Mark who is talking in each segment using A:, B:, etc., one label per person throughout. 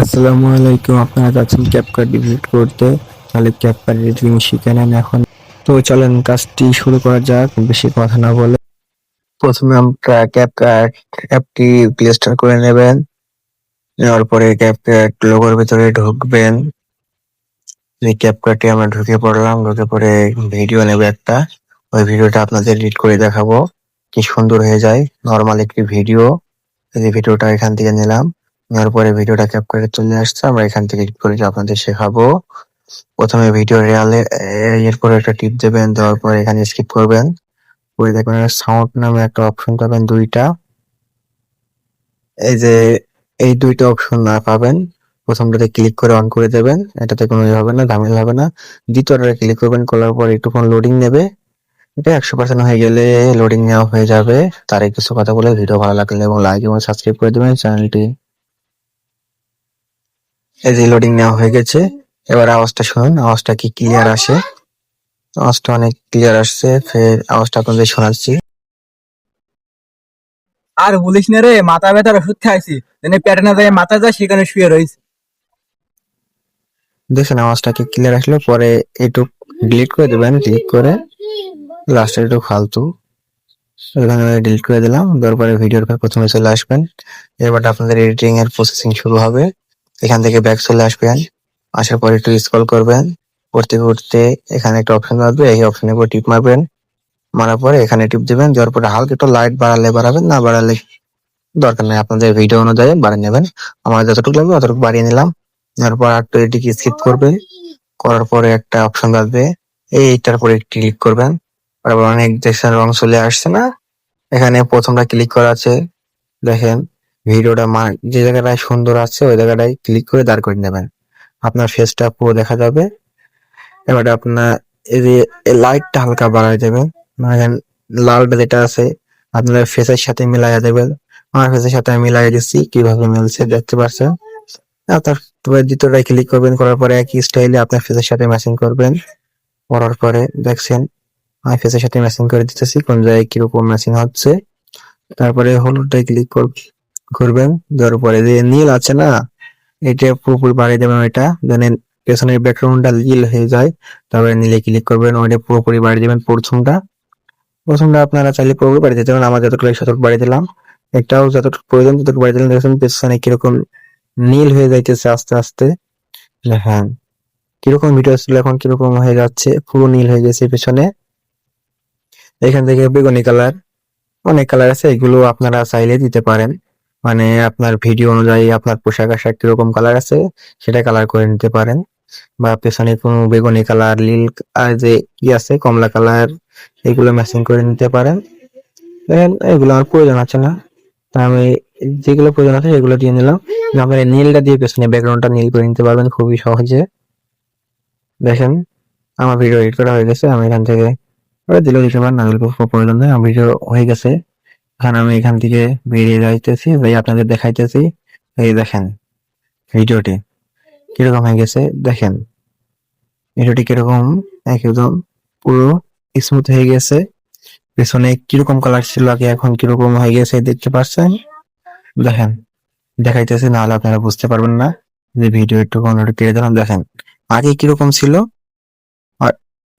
A: আসসালামু আলাইকুম, আপনারা যাচ্ছেন ক্যাপকাট ডিলিট করতে। তাহলে ক্যাপকাট এডিটিং শিখে নেন এখন। তো চলেন, কাজটি শুরু করা যাক, বেশি কথা না বলে। প্রথমে আমরা ক্যাপকাট অ্যাপটি প্লে স্টোর করে নেবেন। নেওয়ার পরে ক্যাপকাট লোগোর ভিতরে ঢুকবেন। এই ক্যাপকাটে আমরা ঢুকে পড়লাম, ঢুকে পরে ভিডিও নেবে একটা। ওই ভিডিওটা আপনাদের এডিট করে দেখাবো। কি সুন্দর হয়ে যায় নর্মাল একটি ভিডিও এই ভিডিওটা এখান থেকে নিলাম। নেওয়ার পরে ভিডিওটা ক্যাপ করে চলে আসছে। আমরা এখান থেকে এডিট করে আপনাদের শেখাবো। প্রথমে ভিডিও রিয়ালে এরপরে একটা টিপ দেবেন, দেওয়ার পরে এখানে স্কিপ করবেন। করে দেখবেন সাউন্ড নামে একটা অপশন পাবেন দুইটা। এই যে এই দুইটা অপশন না পাবেন, প্রথমটাতে ক্লিক করে অন করে দেবেন। এটাতে কোনো ইয়ে হবে না, ঝামেলা হবে না। দ্বিতীয়টা ক্লিক করবেন, করার পর একটুক্ষণ লোডিং নেবে। এটা একশো পার্সেন্ট হয়ে গেলে লোডিং নেওয়া হয়ে যাবে। তার কিছু কথা বলে ভিডিও ভালো লাগলে এবং লাইক এবং সাবস্ক্রাইব করে দেবেন চ্যানেলটি। এই যে লোডিং নেওয়া হয়ে গেছে। এবার আওয়াজটা শুনুন আওয়াজটা কি ক্লিয়ার আসে? আওয়াজটা অনেক ক্লিয়ার আসছে ফের আওয়াজটা আপনাদের শোনাচ্ছি।
B: আর বলিস না রে মাথা ব্যথার ওষুধ খাইছি। যেন পেটে না যায় মাথা যায় সেখানে শুয়ে রয়েছে
A: দেখছেন আওয়াজটা কি ক্লিয়ার আসলো পরে একটু ডিলিট করে দেবেন ক্লিক করে লাস্টে একটু ফালতু। এখানে ডিলিট করে দিলাম দেওয়ার পরে ভিডিওর প্রথমে চলে আসবেন। এবার আপনাদের এডিটিং এর প্রসেসিং শুরু হবে। এখান থেকে ব্যাক চলে আসবেন। আসার পরে একটু স্ক্রল করবেন। করতে করতে এখানে একটা অপশন আসবে এই অপশনের উপর টিপ মারবেন। মারার পরে এখানে টিপ দিবেন, দেওয়ার পরে হালকা একটু লাইট বাড়ালে বাড়াবেন, না বাড়ালে দরকার নেই। আপনাদের ভিডিও অনুযায়ী বাড়িয়ে নেবেন। আমার যতটুকু লাগবে অতটুকু বাড়িয়ে নিলাম। নেওয়ার পর একটু এটিকে স্কিপ করবে করার পরে একটা অপশন আসবে এইটার পরে ক্লিক করবেন। তারপর অনেক দেখছেন রং চলে আসছে না। এখানে প্রথমটা ক্লিক করা আছে। দেখেন ভিডিওটা মা- যে জায়গাটায় সুন্দর আছে, ওই জায়গাটায় ক্লিক করে দাঁড় করে নেবেন। আপনার ফেসটা পুরো দেখা যাবে। এবার আপনার এই যে লাইটটা হালকা বাড়াই দেবেন। মানে লালটা যেটা আছে আপনার ফেসের সাথে মিলাইয়া দেবেন। আমার ফেসের সাথে আমি মিলাই দিচ্ছি, কীভাবে মিলছে দেখতে পাচ্ছেন তারপরে দ্বিতীয়টায় ক্লিক করবেন, করার পরে একই স্টাইলে আপনার ফেসের সাথে ম্যাচিং করবেন। করার পরে দেখছেন, আমি ফেসের সাথে ম্যাচিং করে দিতেছি, কোন জায়গায় কীরকম ম্যাচিং হচ্ছে। তারপরে হলুদটায় ক্লিক করবেন দেওয়ার পরে যে নীল আছে না, এটা পুরোপুরি বাড়িয়ে দেবেন ওইটা, দেন পেছনের ব্যাকগ্রাউন্ডটা নীল হয়ে যায়, তারপরে নীলে ক্লিক করবেন, ওইটা পুরোপুরি বাড়িয়ে দেবেন প্রথমটা। প্রথমটা আপনারা চাইলে পুরোপুরি বাড়িয়ে দিতে পারেন, আমার যতটুকু ততটুকু বাড়িয়ে দিলাম, একটাও যতটুকু প্রয়োজন ততটুকু বাড়িয়ে দিলাম দেখছেন পেছনে কীরকম নীল হয়ে যাইতেছে আস্তে আস্তে। হ্যাঁ কীরকম ভিডিও ছিল এখন, কীরকম হয়ে যাচ্ছে, পুরো নীল হয়ে গেছে পেছনে। এখান থেকে বেগুনি কালার অনেক কালার আছে, এগুলো আপনারা চাইলে দিতে পারেন। মানে আপনার ভিডিও অনুযায়ী আপনার পোশাক আশাক কীরকম কালার আছে, সেটা কালার করে নিতে পারেন। বা পেছনে কোনো বেগুনি কালার নীল আর যে কি আছে, কমলা কালার এগুলো ম্যাচিং করে নিতে পারেন। দেখেন এগুলো আমার প্রয়োজন আছে না। তা আমি যেগুলো প্রয়োজন আছে সেগুলো দিয়ে নিলাম। আপনার নীলটা দিয়ে পেছনে ব্যাকগ্রাউন্ডটা নীল করে নিতে পারবেন খুবই সহজে। দেখেন, আমার ভিডিও এডিট করা হয়ে গেছে। আমি এখান থেকে দিলেও দিতে পারেন, না প্রয়োজন নেই। আমার ভিডিও হয়ে গেছে। এখন আমি এখান থেকে বেরিয়ে যাইতেছি ভাই আপনাদের দেখাইতেছি। এই দেখেন, ভিডিওটি কীরকম হয়ে গেছে, দেখেন। ভিডিওটি কীরকম, একদম পুরো স্মুথ হয়ে গেছে। পেছনে কীরকম কালার ছিল, আগে এখন কীরকম হয়ে গেছে দেখতে পাচ্ছেন? দেখেন, দেখাইতেছে, নাহলে আপনারা বুঝতে পারবেন না যে ভিডিও একটু কোনোটা কেটে দিলাম। দেখেন, আগে কীরকম ছিল, আর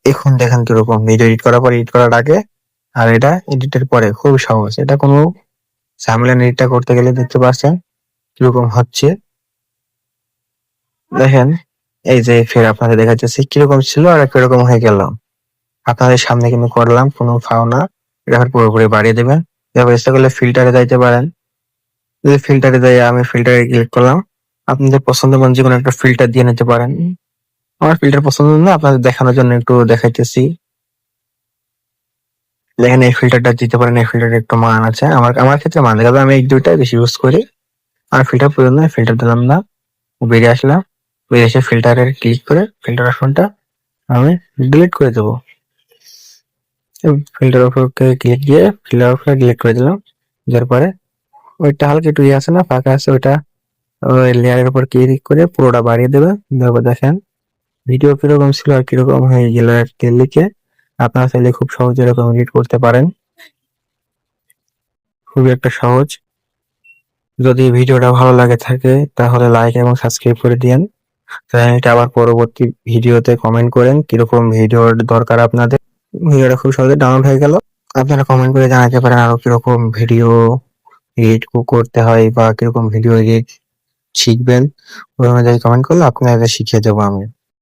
A: এখন দেখেন কীরকম ভিডিও এডিট করার পর এডিট করার আগে আর এটা এডিটের পরে খুব সহজ। এটা কোনো ঝামেলা এডিটটা করতে গেলে দেখতে পাচ্ছেন কীরকম হচ্ছে। দেখেন, এই যে ফের আপনাদের দেখাচ্ছি কীরকম ছিল আর কীরকম হয়ে গেল। আপনাদের সামনে কিন্তু করলাম, কোনো ফাও না। এটা পুরোপুরি বাড়িয়ে দেবেন। এবার ইচ্ছা করলে ফিল্টারে যাইতে পারেন। যদি ফিল্টারে যাই, আমি ফিল্টারে ক্লিক করলাম। আপনাদের পছন্দ মন যে কোনো একটা ফিল্টার দিয়ে নিতে পারেন। আমার ফিল্টার পছন্দ না, আপনাদের দেখানোর জন্য একটু দেখাইতেছি। দেখেন এই ফিল্টারটা দিতে পারেন, এই ফিল্টার একটু মান আছে। আমার আমার ক্ষেত্রে মান তবে আমি এই দুইটাই বেশি ইউজ করি। আর ফিল্টার প্রয়োজন নয় ফিল্টার দিলাম না। বেরিয়ে আসলাম। বেরিয়ে এসে ফিল্টারের ক্লিক করে ফিল্টার অপশনটা আমি ডিলিট করে দেবো। ফিল্টার অপশনকে ক্লিক দিয়ে ফিল্টার অপশনে ডিলিট করে দিলাম। যার পরে ওইটা হালকা একটু ইয়ে আছে না, ফাঁকা আছে, ওইটা ওই লেয়ারের উপর ক্লিক করে পুরোটা বাড়িয়ে দেবে। তারপর দেখেন ভিডিও কীরকম ছিল আর কীরকম হয়ে গেল লিখে। আপনারা চাইলে খুব সহজে এরকম এডিট করতে পারেন। খুবই একটা সহজ। যদি ভিডিওটা ভালো লাগে থাকে, তাহলে লাইক এবং সাবস্ক্রাইব করে দিয়েন। চ্যানেলটা আবার পরবর্তী ভিডিওতে কমেন্ট করেন, কীরকম ভিডিওর দরকার আপনাদের। ভিডিওটা খুব সহজে ডাউনলোড হয়ে গেল। আপনারা কমেন্ট করে জানাতে পারেন আরও কীরকম ভিডিও এডিট করতে হয় বা কীরকম ভিডিও এডিট শিখবেন। ওই অনুযায়ী কমেন্ট করলে আপনাদের শিখিয়ে দেবো আমি।